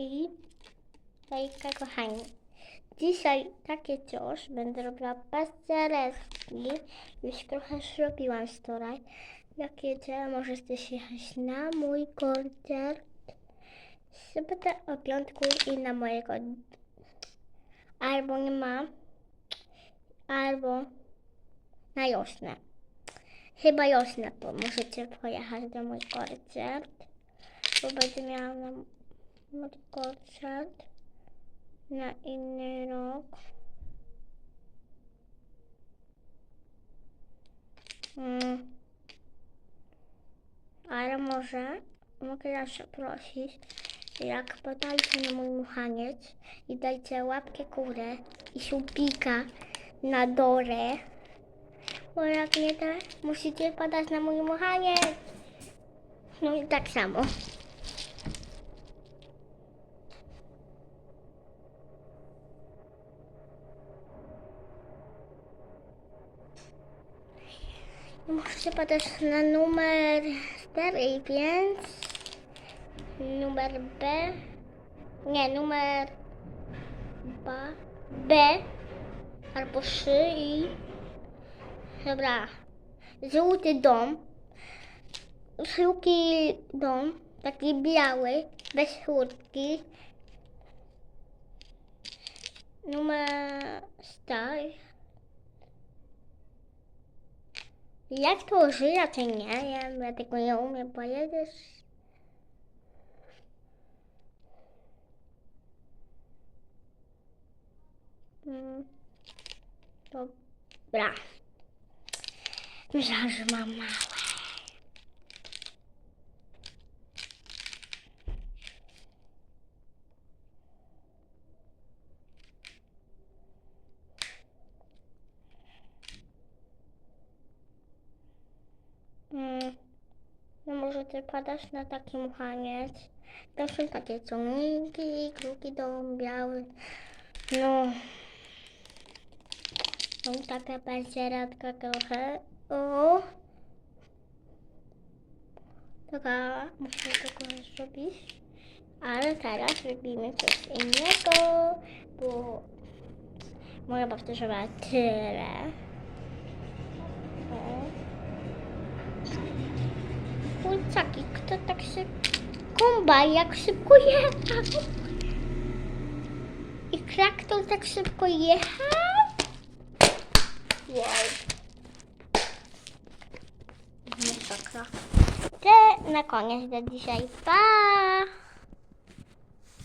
I hejka kochani. Dzisiaj takie coś będę robiła pastereski. Już trochę zrobiłam wczoraj. Jak jedzie, możecie jechać na mój koncert. Sobotę o piątku i na mojego. Albo nie ma. Albo na wiosnę. Chyba wiosnę, bo możecie pojechać do mój koncert. Bo będę miała na koncert na inny rok. Mm. Ale może mogę was prosić, jak podajcie na mój muchaniec i dajcie łapkę górę i subika na dole. Bo jak nie to, musicie podać na mój muchaniec. No i tak samo. Możecie podać na numer 4 i 5. Numer B. Nie, numer B. B. Albo 3 i... Dobra. Żółty dom. Żółty dom. Taki biały. Bez chłódki. Numer 4. Jak to użyję, czy nie? Ja, ja tego nie umiem powiedzieć. Mm. Dobra. Myślałam, że mam małe. Możecie padać na taki muchaniec. To są takie ciągniki, kruki dom biały. No. I taka paździeradka trochę. O. Taka muszę tego zrobić. Ale teraz robimy coś innego, bo moja babcia zrobiła tyle. O. Kurczaki, kto tak szybko... Kombaj, jak szybko jechał. I traktor tak szybko jechał. Wow. Masakra. To na koniec do dzisiaj. Pa!